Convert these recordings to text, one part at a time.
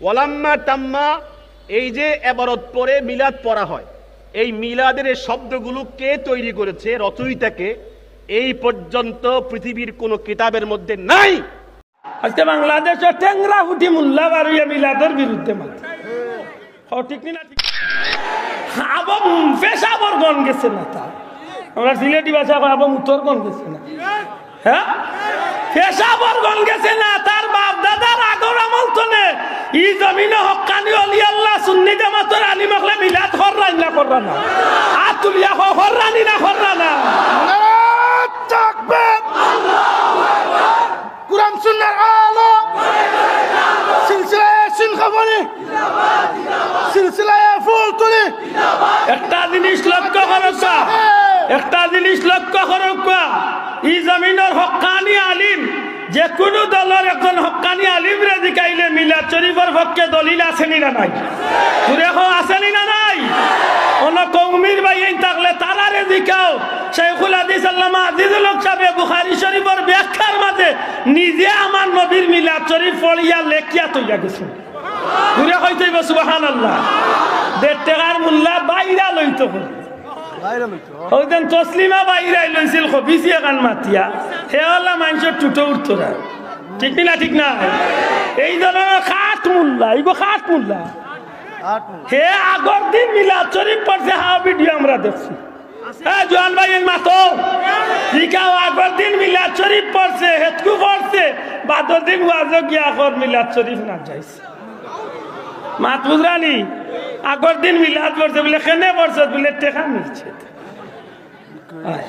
ওয়ালাম্মা তাম্মা, এই যে এবারত পরে মিলাদ পড়া হয়, এই মিলাদের শব্দগুলো কে তৈরি করেছে, রচয়িতাকে, এই পর্যন্ত পৃথিবীর কোন কিতাবের মধ্যে নাই। আজকে বাংলাদেশের টেংরা ফুটি মোল্লা বারুয়া মিলাদের বিরুদ্ধে ঠিক না পেশাবর গন গেছে না তা? আমরা সিলেটি ভাষা আবম উত্তর গন গেছে না? হ্যাঁ? পেশাবর গন গেছে না, তার বাপ দাদার আগর আমল তো ই জমিনে হক্কানি অলি আল্লাহ সুন্নি জামাতর আলী মখলে মিলাদ হররান না কররা না। আর তুলিয়া হররানি না কররা না। takbir Kur'an sünnet ağlı Silsileye sin kafani Silsileye full tuli একটা জিনিস লক্ষ্য করবা একটা জিনিস লক্ষ্য ই জমিনের হকানি আলিম যে কোনো দলের একজন হকানি আলিম রে জিকাইলে মিলাদ শরীফের পক্ষে দলিল আসেনি না নাই? তুরে হো আসেনি না নাই? অন কৌমির বাইন থাকলে তারারে জিকাও শেখুল হাদিস আল্লামা আজিজুল হক সাহেব বুখারী শরীফের ব্যাখ্যার মাঝে নিজে আমার নবীর মিলাদ শরীফ পড়িয়া লেখিয়া তৈয়া গেছেন ঘুরে হইতে সুবাহান আল্লাহ দেড় টাকার মূল্য বাইরা লইত ওইদিন তসলিমা বাইরাই লইছিল খবিসি এখান মাতিয়া। সেওয়ালা মানুষের টুটো উঠতো না। ঠিক না ঠিক না? এই ধরনের খাট মূল্যা এইগো খাট মূল্যা হে আগর দিন মিলাদ শরীফ পড়ছে হা ভিডিও আমরা দেখছি। হ্যাঁ জোয়ান ভাই এই মাতো শিখাও আগর দিন মিলাদ শরীফ পড়ছে হেতকু পড়ছে বাদর দিন ওয়াজো গিয়া কর মিলাদ শরীফ না যাইছে। মাত বুঝরানি আগর দিন মিলাদ পড়ছে বলে কেনে পড়ছে বলে টেকা মিলছে। আয়।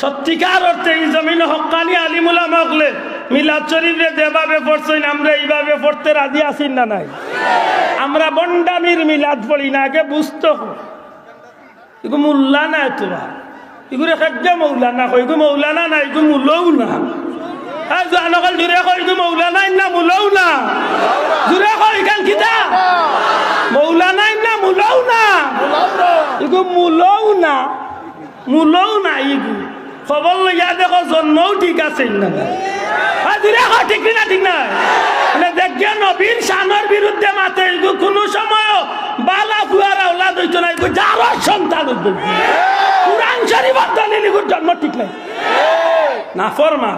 সত্যিকার অর্থে এই জমিন হকানি আলিমুলা মকলে মিলাদ শরীফে যেভাবে পড়ছেন, আমরা এইভাবে পড়তে রাজি আছি না নাই? আমরা বন্ডামির মিলাদ পড়ি না, আগে বুঝতে এগু মুল্লা না তোরা এগুলো খাদ্য মৌলানা কই মৌলানা না এগু মূলও না। এগু মৌলানা না মূলও না। জুড়ে না না। এগু মূলও না মূলও না ইগু খবর লইয়া দেখো জন্মও ঠিক আছে না। হাজিরে হো ঠিক না ঠিক না মানে দেখে নবীর শানের বিরুদ্ধে মাতে কোনো সময় বালা ফুয়ারা ওলা দইত না ইগু যার সন্তান উদ্যোগ কোরআন শরীফের দলিল জন্ম ঠিক নাই। না ফরমা